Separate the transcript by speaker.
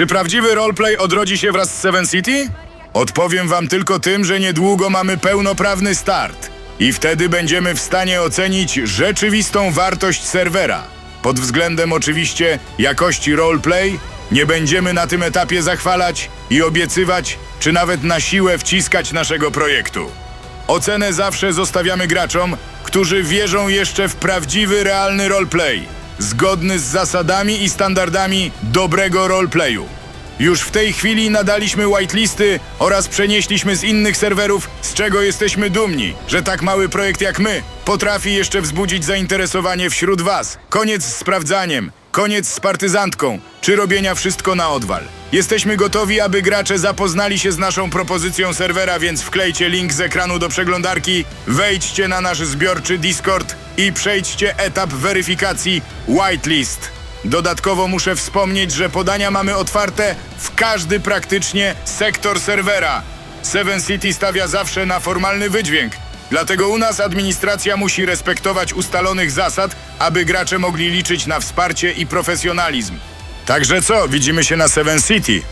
Speaker 1: Czy prawdziwy roleplay odrodzi się wraz z Seven City? Odpowiem wam tylko tym, że niedługo mamy pełnoprawny start i wtedy będziemy w stanie ocenić rzeczywistą wartość serwera. Pod względem oczywiście jakości roleplay nie będziemy na tym etapie zachwalać i obiecywać, czy nawet na siłę wciskać naszego projektu. Ocenę zawsze zostawiamy graczom, którzy wierzą jeszcze w prawdziwy, realny roleplay, zgodny z zasadami i standardami dobrego roleplayu. Już w tej chwili nadaliśmy whitelisty oraz przenieśliśmy z innych serwerów, z czego jesteśmy dumni, że tak mały projekt jak my potrafi jeszcze wzbudzić zainteresowanie wśród Was. Koniec z sprawdzaniem, koniec z partyzantką, czy robienia wszystko na odwal. Jesteśmy gotowi, aby gracze zapoznali się z naszą propozycją serwera, więc wklejcie link z ekranu do przeglądarki, wejdźcie na nasz zbiorczy Discord i przejdźcie etap weryfikacji whitelist. Dodatkowo muszę wspomnieć, że podania mamy otwarte w każdy praktycznie sektor serwera. Seven City stawia zawsze na formalny wydźwięk. Dlatego u nas administracja musi respektować ustalonych zasad, aby gracze mogli liczyć na wsparcie i profesjonalizm. Także co, widzimy się na Seven City.